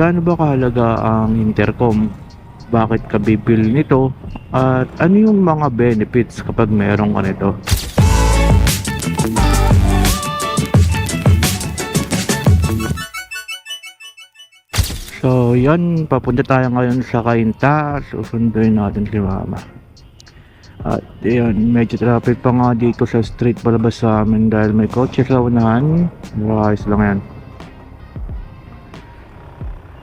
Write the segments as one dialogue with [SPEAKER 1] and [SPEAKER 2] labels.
[SPEAKER 1] gaano ba kahalaga ang intercom? Bakit ka bibili nito? At ano yung mga benefits kapag meron ka nito? So, yan. Papunta tayo ngayon sa Kainta. Susunduin natin si Mama. At yun, medyo traffic pa nga dito sa street palabas sa amin dahil may kotse sa unahan. Ayos lang yan.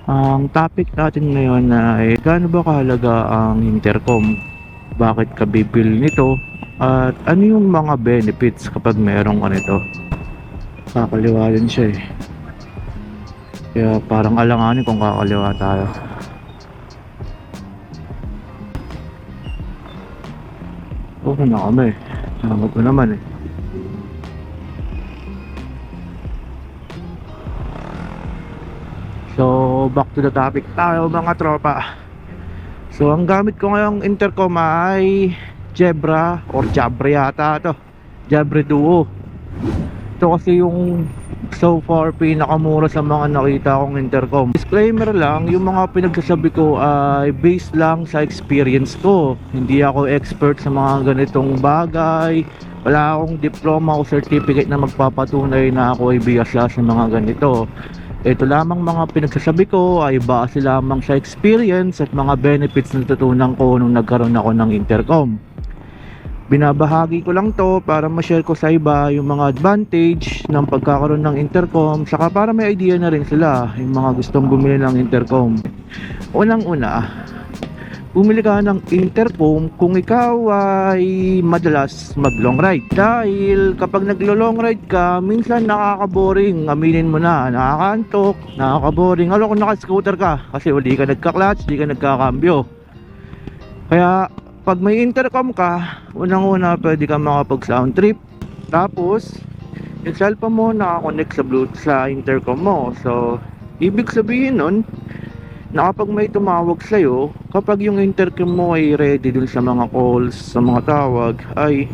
[SPEAKER 1] Ang topic natin ngayon ay gaano ba kahalaga ang intercom? Bakit ka bibili nito? At ano yung mga benefits kapag meron ka nito? Kakaliwa din siya eh. Kaya parang alanganin kung kakaliwa tayo. Okay na kami. Tama ko naman eh. Back to the topic tayo mga tropa. So, ang gamit ko ngayong intercom ay Jebra or Jabre yata to. Jabre Duo. Ito kasi yung so far pinakamura sa mga nakita kong intercom. Disclaimer lang, yung mga pinagsasabi ko ay based lang sa experience ko. Hindi ako expert sa mga ganitong bagay. Wala akong diploma o certificate na magpapatunay na ako ay biyasa sa mga ganito. Ito lamang mga pinagsasabi ko ay base lamang sa experience at mga benefits na natutunan ko nung nagkaroon ako ng intercom. Binabahagi ko lang to para ma-share ko sa iba yung mga advantage ng pagkakaroon ng intercom saka para may idea na rin sila yung mga gustong bumili ng intercom. Unang-una, bumili ka ng intercom kung ikaw ay madalas mag long ride. Dahil kapag naglo long ride ka, minsan nakaka-boring. Aminin mo na, nakakaantok, nakaka-boring. Ano kung naka-scooter ka? Kasi hindi ka nagka-clutch, hindi ka nagkakambyo. Kaya pag may intercom ka, unang-una pwede ka makapag sound trip. Tapos, yung cellphone mo nakakonect sa Bluetooth sa intercom mo. So, ibig sabihin nun, na kapag may tumawag sa'yo, kapag yung intercom mo ay ready dun sa mga calls, sa mga tawag, ay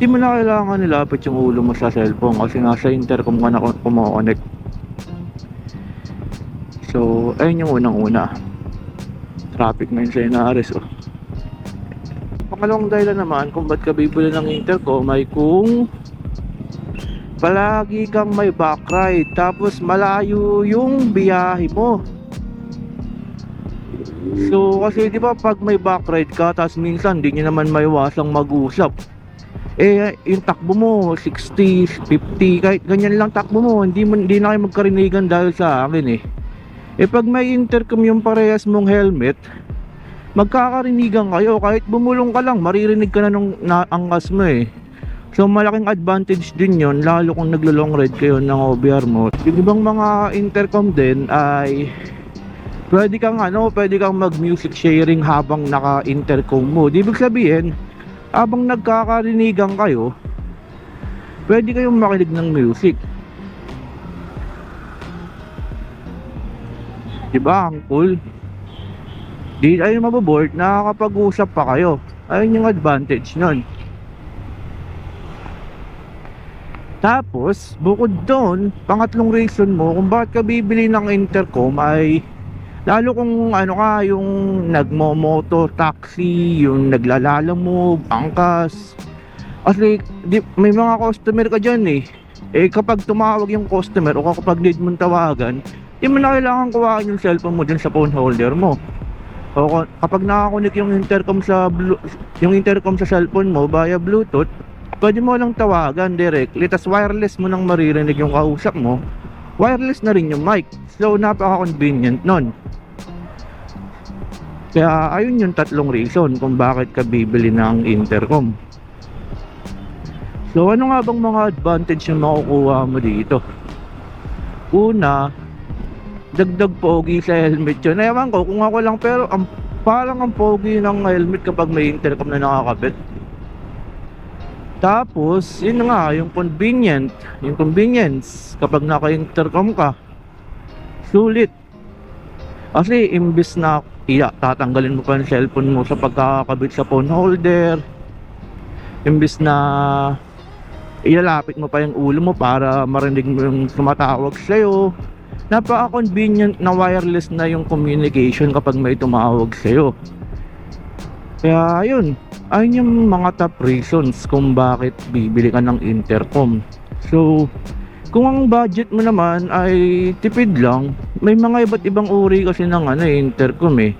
[SPEAKER 1] di mo na kailangan nilapit yung ulo mo sa cellphone kasi nasa intercom ka na kumonect. So, ayun yung unang-una. Traffic na yun sa Inares, oh. Pangalawang dahilan naman kung ba't ka bibili ng intercom ay kung palagi kang may back ride tapos malayo yung biyahe mo. So kasi di ba pag may back ride ka tapos minsan di nyo naman maiwasang mag-usap. Eh yung takbo mo 60, 50 kahit ganyan lang takbo mo hindi mo hindi na kayo magkarinigan dahil sa akin eh. Eh pag may intercom yung parehas mong helmet, magkakarinigan kayo kahit bumulong ka lang maririnig ka na nung naangkas mo eh so malaking advantage din yon lalo kung naglo long ride kayo ng OBR mo yung ibang mga intercom din ay pwede kang ano pwede kang mag music sharing habang naka intercom mo ibig sabihin habang nagkakarinigan kayo pwede kayong makinig ng music diba ang cool di tayo maboboard, nakakapag-usap pa kayo. Ayun yung advantage nun. Tapos, bukod doon, pangatlong reason mo kung bakit ka bibili ng intercom ay lalo kung ano ka, yung nagmo-moto taxi, yung naglalala mo, bangkas. Kasi di, may mga customer ka dyan eh. Eh kapag tumawag yung customer o kapag need mong tawagan, di mo na kailangan kuhaan yung cellphone mo dyan sa phone holder mo. O kapag nakakunik yung intercom sa yung intercom sa cellphone mo via Bluetooth, pwede mo lang tawagan directly tas wireless mo nang maririnig yung kausap mo. Wireless na rin yung mic. So napaka-convenient nun. Kaya ayun yung tatlong reason kung bakit ka bibili ng intercom. So ano nga bang mga advantage yung makukuha mo dito? Una, dagdag pogi sa helmet yun. Ewan ko kung ako lang pero ang, parang ang pogi ng helmet kapag may intercom na nakakabit. Tapos, yun nga, yung convenient, yung convenience kapag naka-intercom ka. Sulit. Kasi imbis na iya, tatanggalin mo pa yung cellphone mo sa pagkakabit sa phone holder. Imbis na ilalapit mo pa yung ulo mo para marinig mo yung tumatawag sa'yo napaka-convenient na wireless na yung communication kapag may tumawag sa'yo. Kaya yun, ayun yung mga top reasons kung bakit bibili ka ng intercom. So, kung ang budget mo naman ay tipid lang, may mga iba't ibang uri kasi ng ano, eh, intercom eh.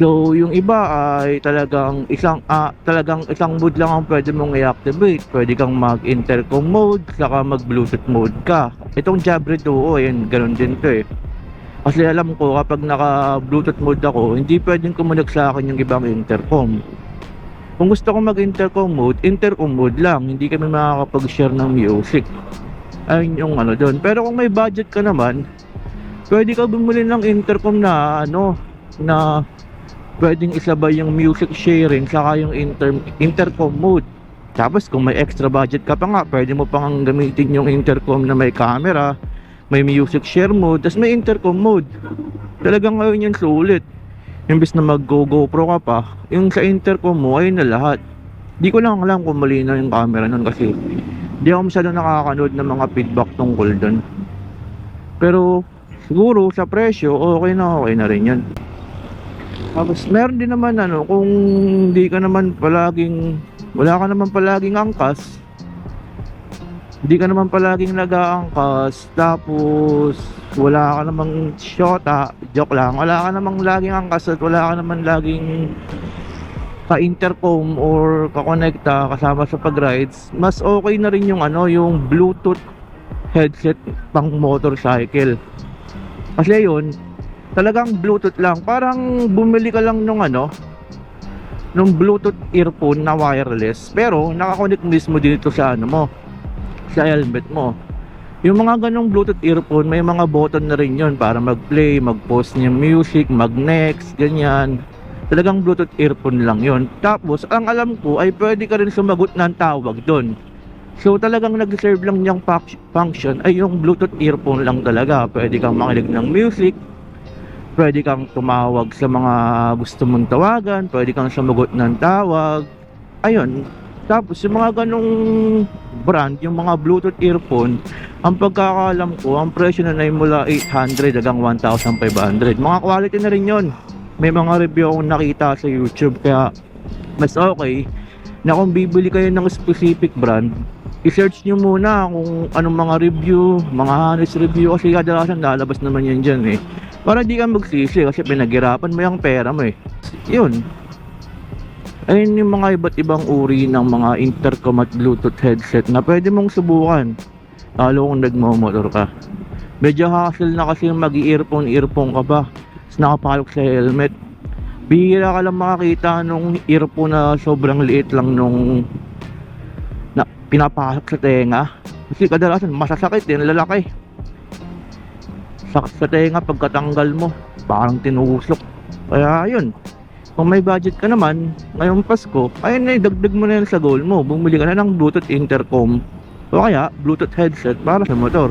[SPEAKER 1] So, yung iba ay talagang isang ah, talagang isang mode lang ang pwede mong i-activate. Pwede kang mag-intercom mode, saka mag-bluetooth mode ka. Itong Jabra Duo, yun, ganun din to eh. Kasi alam ko kapag naka-bluetooth mode ako, hindi pwedeng kumunag sa akin yung ibang intercom. Kung gusto ko mag-intercom mode, intercom mode lang. Hindi kami makakapag-share ng music. Ayun yung ano doon. Pero kung may budget ka naman, pwede ka bumili ng intercom na ano, na pwedeng isabay yung music sharing saka yung inter intercom mode. Tapos kung may extra budget ka pa nga, pwede mo pang gamitin yung intercom na may camera, may music share mode, tapos may intercom mode. Talagang ngayon yan sulit. Imbis na mag go GoPro ka pa, yung sa intercom mo ayun na lahat. Di ko lang alam kung malinaw yung camera nun kasi di ako masyado nakakanood ng mga feedback tungkol dun. Pero siguro sa presyo, okay na okay na rin yan. Tapos meron din naman ano, kung di ka naman palaging, wala ka naman palaging angkas, hindi ka naman palaging nag-aangkas, tapos wala ka namang shota, joke lang, wala ka namang laging angkas at wala ka naman laging ka-intercom or kakonekta kasama sa pag-rides, mas okay na rin yung ano, yung Bluetooth headset pang motorcycle. Kasi yun, talagang Bluetooth lang. Parang bumili ka lang nung ano, nung Bluetooth earphone na wireless. Pero nakakonect mismo dito sa ano mo, sa helmet mo. Yung mga ganong Bluetooth earphone, may mga button na rin yun para mag-play, mag-pause ng music, mag-next, ganyan. Talagang Bluetooth earphone lang yun. Tapos, ang alam ko ay pwede ka rin sumagot ng tawag doon. So talagang nag-serve lang niyang function ay yung Bluetooth earphone lang talaga. Pwede kang makinig ng music, pwede kang tumawag sa mga gusto mong tawagan, pwede kang sumagot ng tawag. Ayun. Tapos yung mga ganong brand, yung mga Bluetooth earphone, ang pagkakalam ko, ang presyo na ay mula 800 hanggang 1,500. Mga quality na rin yon. May mga review akong nakita sa YouTube kaya mas okay na kung bibili kayo ng specific brand, i-search nyo muna kung anong mga review, mga honest review kasi kadalasan lalabas naman yan dyan eh. Para di ka magsisi kasi pinaghirapan mo yung pera mo eh. Yun. Ayun yung mga iba't ibang uri ng mga intercom at bluetooth headset na pwede mong subukan. Lalo kung nagmamotor ka. Medyo hassle na kasi mag-earphone, earphone ka pa. Tapos nakapalok sa helmet. Bihira ka lang makakita nung earphone na sobrang liit lang nung na pinapasok sa tenga. Kasi kadalasan masasakit din, lalaki. Sakit sa tenga pagkatanggal mo, parang tinusok. Kaya yun, kung may budget ka naman, ngayong Pasko, ayun na, dagdag mo na yan sa goal mo. Bumili ka na ng Bluetooth intercom o kaya Bluetooth headset para sa motor.